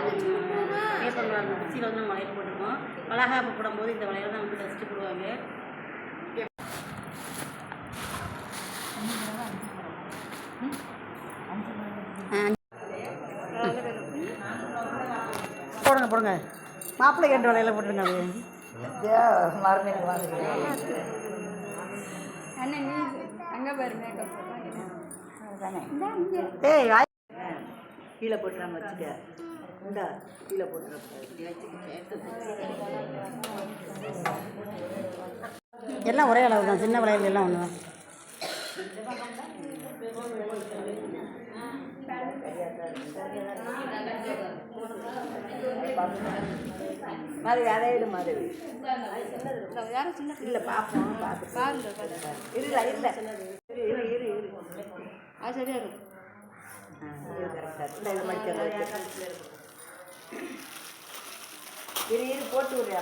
மாதம் குச்சியில் வந்து நம்ம வளையல் போட்டிருக்கோம். வளகாப்பு போடும்போது இந்த வளையல் தான் வந்து ஃபஸ்ட்டு போடுவாங்க. போடுங்க போடுங்க. மாப்பிள்ளை ரெண்டு வளையல போட்டுருங்க அது அண்ணன் அங்கே ஏய் கீழே போட்டுறாம வச்சுக்க. இந்தா கீழே போட்டுற எல்லாம் ஒரே அளவு தான் சின்ன வளையல் எல்லாம் ஒன்று மாதிரி அதே இடு மாதிரி யாரும் சின்ன இல்லை பார்ப்போம் பார்த்து பாருங்க இரு இரு இரு அது சரியா இருக்கும். கரெக்டாக இல்லை இது மடிச்சிடலாம் இரு இரு போட்டு விடு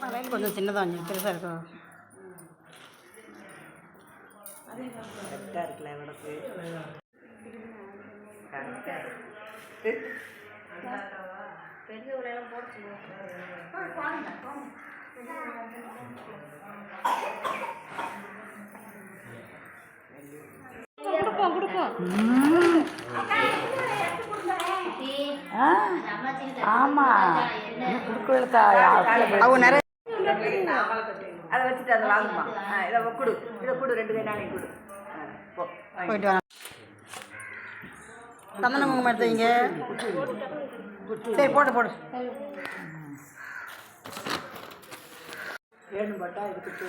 வளையல் கொஞ்சம் சின்னதாக பெருசாக இருக்கும் கரெக்டாக இருக்குல்ல கொடுப்போம் கொடுப்போம். ஆமாம் கொடுக்கலக்கா அவங்க நிறைய அதை வச்சுட்டு அதை வாங்குமா. இதை கொடு. இதை கொடு ரெண்டு கை நாளைக்கு கொடு. வாங்கி. போயிட்டு சந்தன குங்குமம் எடுத்தீங்க சரி போட்டு போடு. வேணும் பட்டா இது குத்து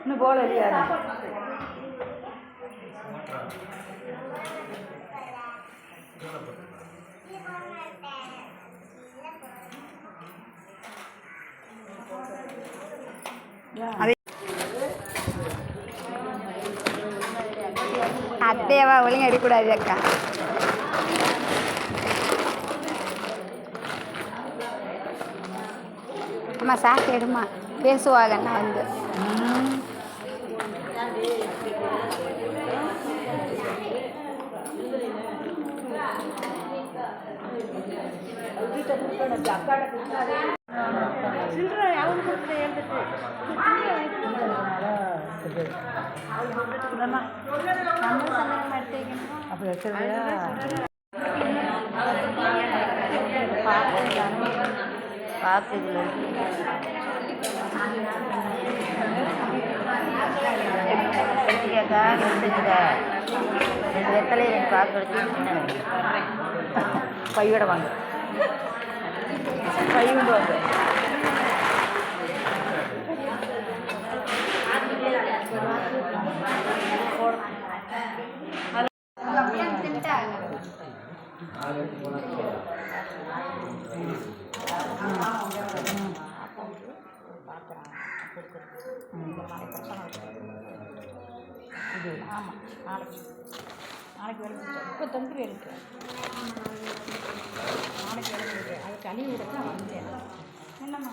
இன்னும் போல இல்லையா? அத்தையவா ஒழுங்கு அடிக்கூடாது அக்கா. அம்மா சாக்கு எடுமா? பேசுவாங்க நான் வந்து. அப்போ வச்சுருவியா பார்த்துக்கல எடுத்துக்கா எடுத்துக்கா ரெண்டு வெத்தலை ரெண்டு பாக்கு எடுத்து பையோட வாங்க. கொண்டு வாங்க இது ஆமாம் நாளைக்கு நாளைக்கு வேலை இப்போ தொங்குரு இருக்கு. நாளைக்கு வேலை அது கழுவி விட தான் வந்தேன் என்னம்மா?